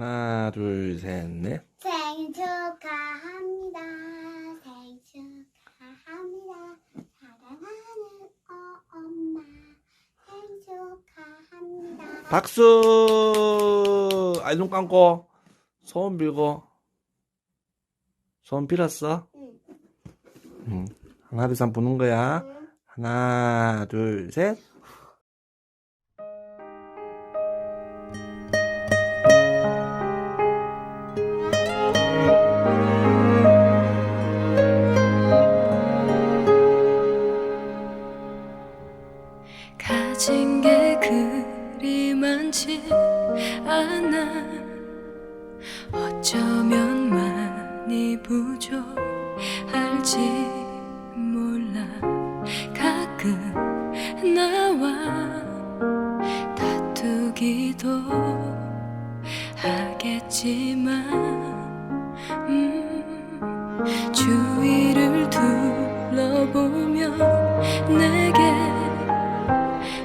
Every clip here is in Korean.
하나, 둘, 셋, 넷. 생일 축하합니다. 생일 축하합니다. 사랑하는 어, 엄마. 생일 축하합니다. 박수! 아, 눈 감고. 소원 빌고. 소원 빌었어? 응. 응. 하나, 둘, 셋 부는 거야. 응. 하나, 둘, 셋. 가진 게 그리 많지 않아. 어쩌면 많이 부족할지 몰라. 가끔 나와 다투기도 하겠지만 음, 주위를 둘러보면 내게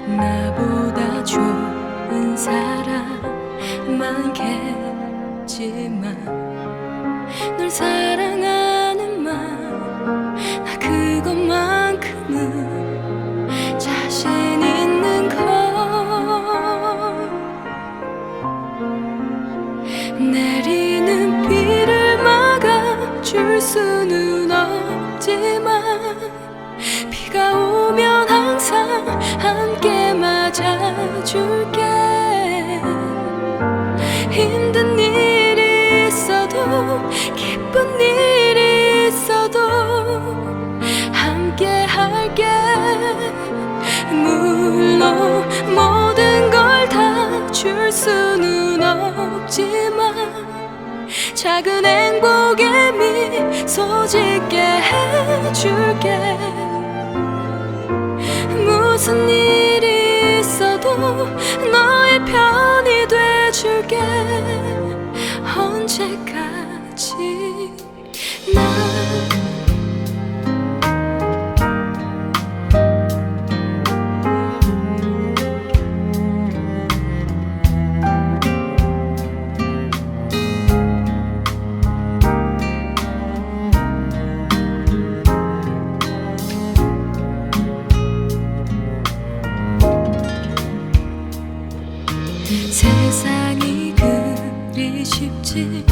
나보다 좋은 사람 많겠지만 널 사랑 수는 없지만 작은 행복에 미소 짓게 해줄게. 무슨 일이 있어도 너의 편이 돼줄게. 언제까지 나 쉽지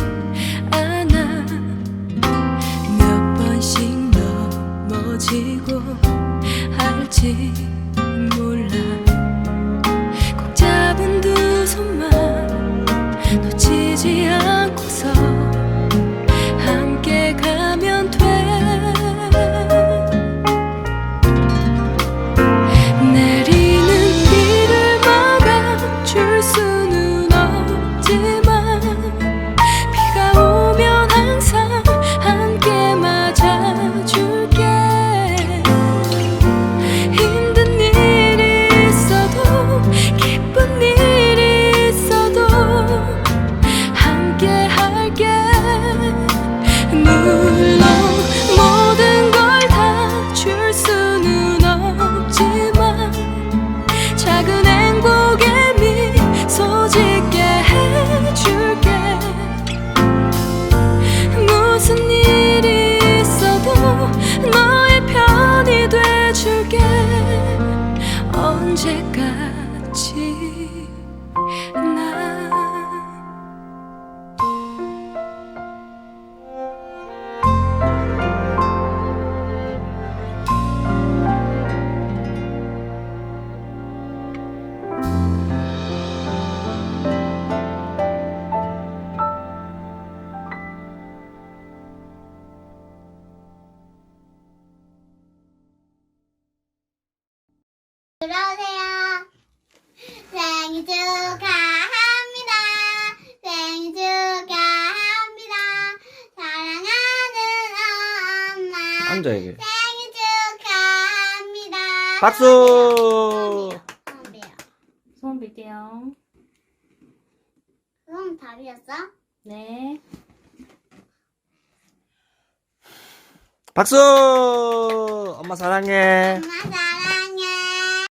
이게. 생일 축하합니다. 박수! 소원 빌어. 소원 빌게요. 다 빌었어? 네. 박수! 엄마 사랑해. 엄마 사랑해.